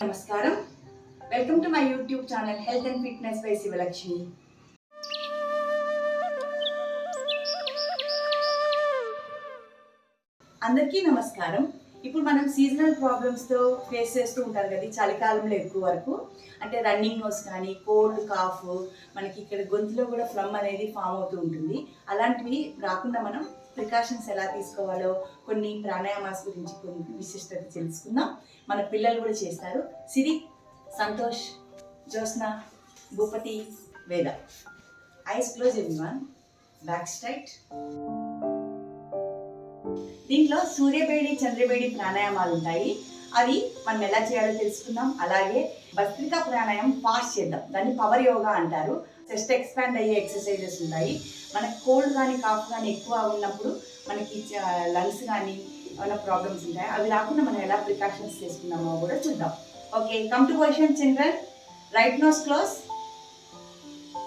నమస్కారం welcome to my YouTube channel health and fitness by Shivalakshmi అందరికీ నమస్కారం ఇప్పుడు మనం సీజనల్ ప్రాబ్లమ్స్తో ఫేస్ చేస్తూ ఉంటారు కదా చలికాలంలో ఎక్కువ వరకు. అంటే రన్నింగ్ నోస్ కానీ కోల్డ్ కాఫ్ మనకి ఇక్కడ గొంతులో కూడా ఫ్లమ్ అనేది ఫామ్ అవుతూ ఉంటుంది. అలాంటివి రాకుండా మనం ప్రికాషన్స్ ఎలా తీసుకోవాలో కొన్ని ప్రాణాయామాస్ గురించి కొన్ని విశిష్టత తెలుసుకుందాం. మన పిల్లలు కూడా చేస్తారు. సిరి Santosh Jyotsna Bhupathi Veda. Eyes close everyone back straight దీంట్లో సూర్యబేడి చంద్రబేడి ప్రాణాయామాలు ఉంటాయి. అవి మనం ఎలా చేయాలో తెలుసుకుందాం. అలాగే భస్త్రికా ప్రాణాయామం ఫాస్ట్ చేద్దాం. దాన్ని పవర్ యోగా అంటారు. చెస్ట్ ఎక్స్పాండ్ అయ్యే ఎక్సర్సైజెస్ ఉంటాయి. మనకి కోల్డ్ కానీ కాఫ్ కానీ ఎక్కువ ఉన్నప్పుడు మనకి లంగ్స్ కానీ ఏమైనా ప్రాబ్లమ్స్ ఉంటాయి? అవి రాకుండా మనం ఎలా ప్రికాషన్స్ చేసుకుందామో కూడా చూద్దాం. Okay come to question children right nose close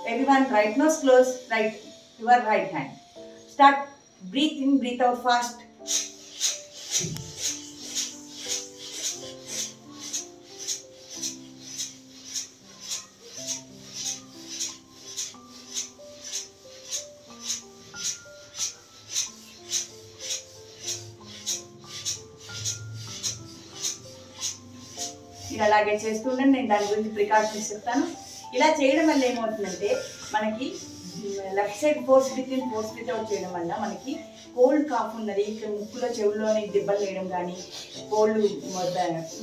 everyone right nose close right your right hand start breathe in breathe out fast ఇది అలాగే చేస్తుండండి నేను దాని గురించి ప్రికాషన్స్ చెప్తాను. ఇలా చేయడం వల్ల ఏమవుతుందంటే మనకి left side force breathe in force breathe out చేయడం వల్ల మనకి కోల్డ్ కాఫ్ ఉన్నది ఇక్కడ ముక్కులో చెవుల్లోని దెబ్బలు వేయడం కానీ కోల్డ్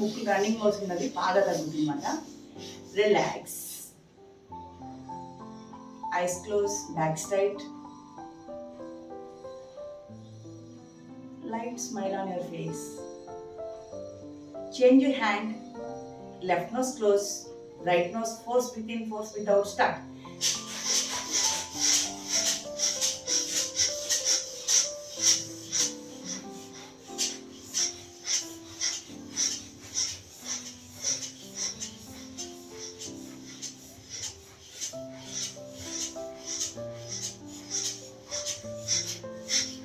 ముక్కు రన్నింగ్ మోస్ ఉన్నది బాగా తగ్గుతుంది అన్నమాట relax eyes close back straight light smile on your face change your hand left nose close, right nose force with in, force breathe start.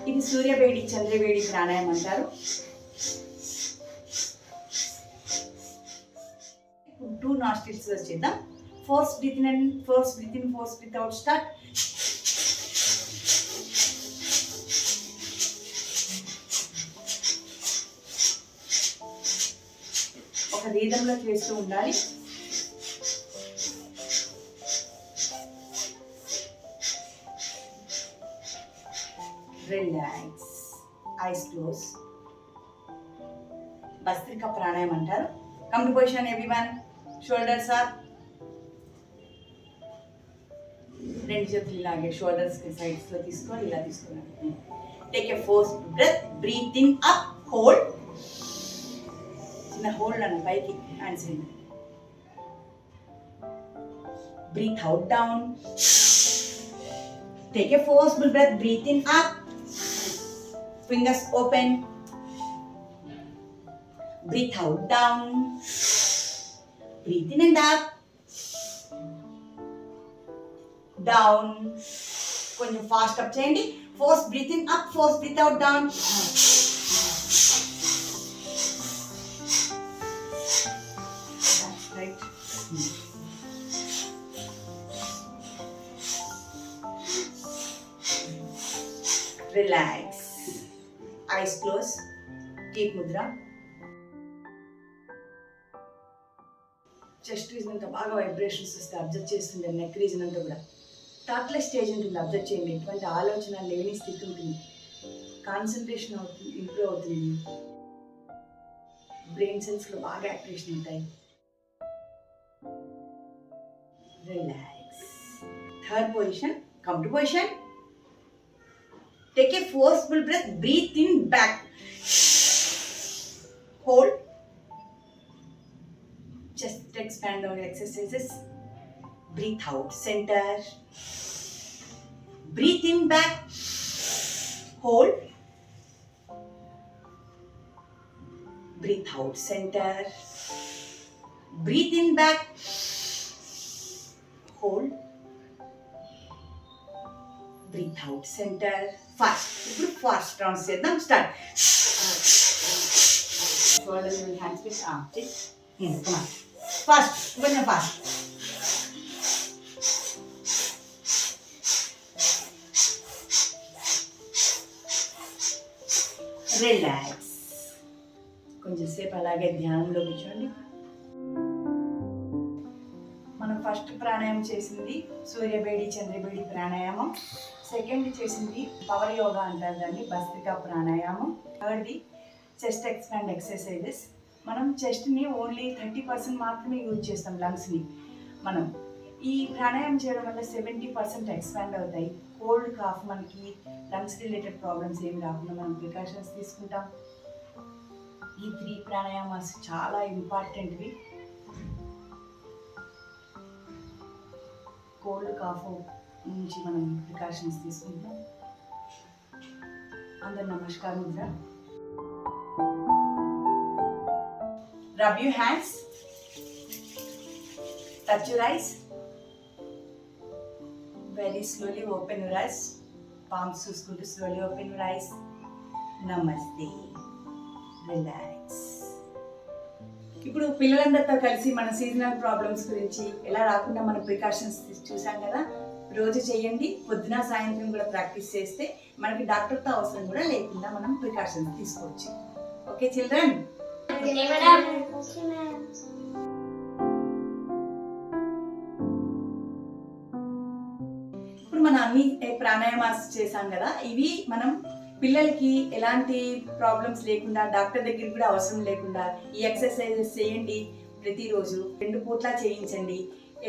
ఇది సూర్యవేడి చంద్రవేడి ప్రాణాయామం అంటారు. టూ నాస్టిల్స్ చేద్దాం. Force breathe in and force breathe in force breathe out start ఒక రీదంలో చేస్తూ ఉండాలి. రిలాక్స్ ఐస్ క్లోజ్ భస్త్రిక ప్రాణాయామం అంటారు. Come to position everyone shoulders up రెండు చేతులు ఇలాగే షోల్డర్స్ సైడ్స్లో తీసుకొని ఇలా తీసుకున్నాను take a force breath breathe in up hold చిన్న హోల్డ్ అన్న పైకి hands breathe out down take a forceful breath breathe in up fingers open breathe out down. Breathe in and up down. కొంచెం fast up చేయండి force breathe in up force breathe out down right relax eyes close. Deep Mudra. Chest region అంతా బాగా vibrations వస్తే observe చేస్తుంది neck reason అంతా కూడా. Thoughtless stage ఉంటుంది. Observe చేయండి. ఎటువంటి ఆలోచన లేని స్థితి ఉంటుంది. కాన్సన్ట్రేషన్ అవుతుంది ఇంప్రూవ్ అవుతుంది. బ్రెయిన్ సెల్స్లో బాగా యాక్టివేషన్ ఉంటాయి. Relax third position come to position Take a forceful breath. Breathe in back. Hold. Just expand our exercises. Breathe out. Center. Breathe in back. Hold. Breathe out. Center. Breathe in back. Breathe out centre fast ఇప్పుడు fast rounds చేద్దాం. Start hands పెట్టి fast కొంచెం fast relax కొంచెం సేపు అలాగే ధ్యానంలో కూర్చోండి. మనం ఫస్ట్ ప్రాణాయామం చేసింది సూర్యబేడి చంద్రబేడి ప్రాణాయామం. సెకండ్ చేసింది పవర్ యోగా అంటారు దాన్ని భస్త్రికా ప్రాణాయామం. థర్డ్ది చెస్ట్ ఎక్స్పాండ్ ఎక్సర్సైజెస్. మనం చెస్ట్ని ఓన్లీ థర్టీ పర్సెంట్ మాత్రమే యూజ్ చేస్తాం లంగ్స్ని మనం. ఈ ప్రాణాయామం చేయడం వల్ల సెవెంటీ పర్సెంట్ ఎక్స్పాండ్ అవుతాయి. కోల్డ్ కాఫ్ మనకి లంగ్స్ రిలేటెడ్ ప్రాబ్లమ్స్ ఏమి రాకుండా మనం ప్రికాషన్స్ తీసుకుంటాం. ఈ త్రీ ప్రాణాయామాస్ చాలా ఇంపార్టెంట్వి. కోల్డ్ కాఫ్ నుంచి మనం ప్రికాషన్స్ తీసుకుంటాం. అందరు నమస్కారం Mudra rub you hands touch raise eyes very slowly open raise eyes palms చూసుకుంటూ స్లోలీ ఓపెన్ రైస్ ఐస్ నమస్తే రిలాక్స్ ఇప్పుడు పిల్లలందరితో కలిసి మన సీజనల్ ప్రాబ్లమ్స్ గురించి ఎలా రాకుండా మన ప్రికాషన్స్ చూసాం కదా? రోజు చేయండి పొద్దున సాయంత్రం కూడా ప్రాక్టీస్ చేస్తే మనకి డాక్టర్తో అవసరం కూడా లేకుండా మనం ప్రికాషన్స్ తీసుకోవచ్చు. Okay children? ఇప్పుడు మనం అన్ని ప్రాణాయామాస్ చేసాం కదా ఇవి మనం పిల్లలకి ఎలాంటి ప్రాబ్లమ్స్ లేకుండా డాక్టర్ దగ్గరికి కూడా అవసరం లేకుండా ఈ ఎక్సర్సైజెస్ చేయండి ప్రతిరోజు. రెండు పూట్ల చేయించండి.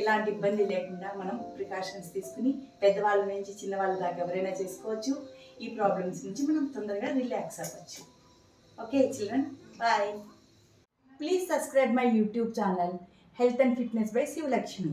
ఎలాంటి ఇబ్బంది లేకుండా మనం ప్రికాషన్స్ తీసుకుని పెద్దవాళ్ళ నుంచి చిన్నవాళ్ళ దాకా ఎవరైనా చేసుకోవచ్చు. ఈ ప్రాబ్లమ్స్ నుంచి మనం తొందరగా రిలాక్స్ అవ్వచ్చు. Okay children? Bye please subscribe my YouTube channel health and fitness by Shivalakshmi